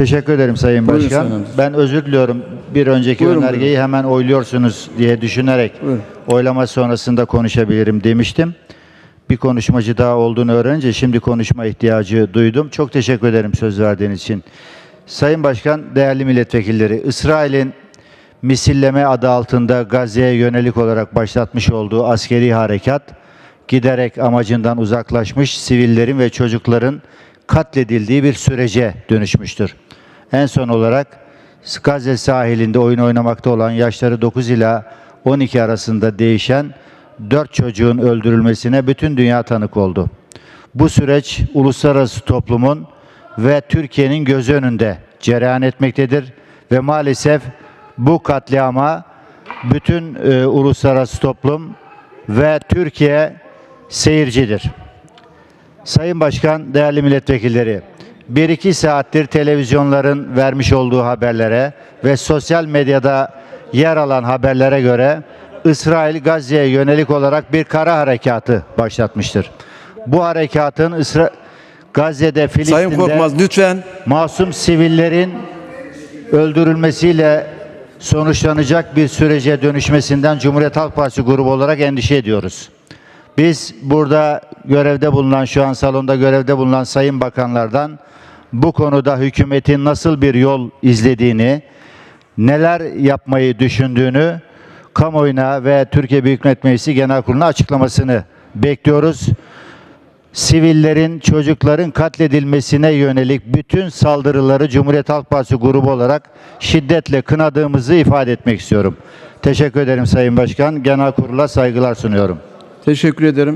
Teşekkür ederim Sayın Buyurun Başkan. Sayın. Ben özür diliyorum. Bir önceki Buyurun, önergeyi hemen oyluyorsunuz diye düşünerek Buyurun. oylama sonrasında konuşabilirim demiştim. Bir konuşmacı daha olduğunu öğrenince şimdi konuşma ihtiyacı duydum. Çok teşekkür ederim söz verdiğiniz için. Sayın Başkan, değerli milletvekilleri, İsrail'in misilleme adı altında Gazze'ye yönelik olarak başlatmış olduğu askeri harekat giderek amacından uzaklaşmış sivillerin ve çocukların katledildiği bir sürece dönüşmüştür. En son olarak Gazze sahilinde oyun oynamakta olan yaşları 9 ila 12 arasında değişen 4 çocuğun öldürülmesine bütün dünya tanık oldu. Bu süreç uluslararası toplumun ve Türkiye'nin gözü önünde cereyan etmektedir ve maalesef bu katliama bütün e, uluslararası toplum ve Türkiye seyircidir. Sayın Başkan, değerli milletvekilleri, bir iki saattir televizyonların vermiş olduğu haberlere ve sosyal medyada yer alan haberlere göre İsrail Gazze'ye yönelik olarak bir kara harekatı başlatmıştır. Bu harekatın İsra Gazze'de, Sayın Filistin'de Korkmaz lütfen. masum sivillerin öldürülmesiyle sonuçlanacak bir sürece dönüşmesinden Cumhuriyet Halk Partisi grubu olarak endişe ediyoruz. Biz burada görevde bulunan, şu an salonda görevde bulunan sayın bakanlardan bu konuda hükümetin nasıl bir yol izlediğini, neler yapmayı düşündüğünü kamuoyuna ve Türkiye Büyük Millet Meclisi Genel Kurulu'na açıklamasını bekliyoruz sivillerin, çocukların katledilmesine yönelik bütün saldırıları Cumhuriyet Halk Partisi grubu olarak şiddetle kınadığımızı ifade etmek istiyorum. Teşekkür ederim Sayın Başkan. Genel Kurul'a saygılar sunuyorum. Teşekkür ederim.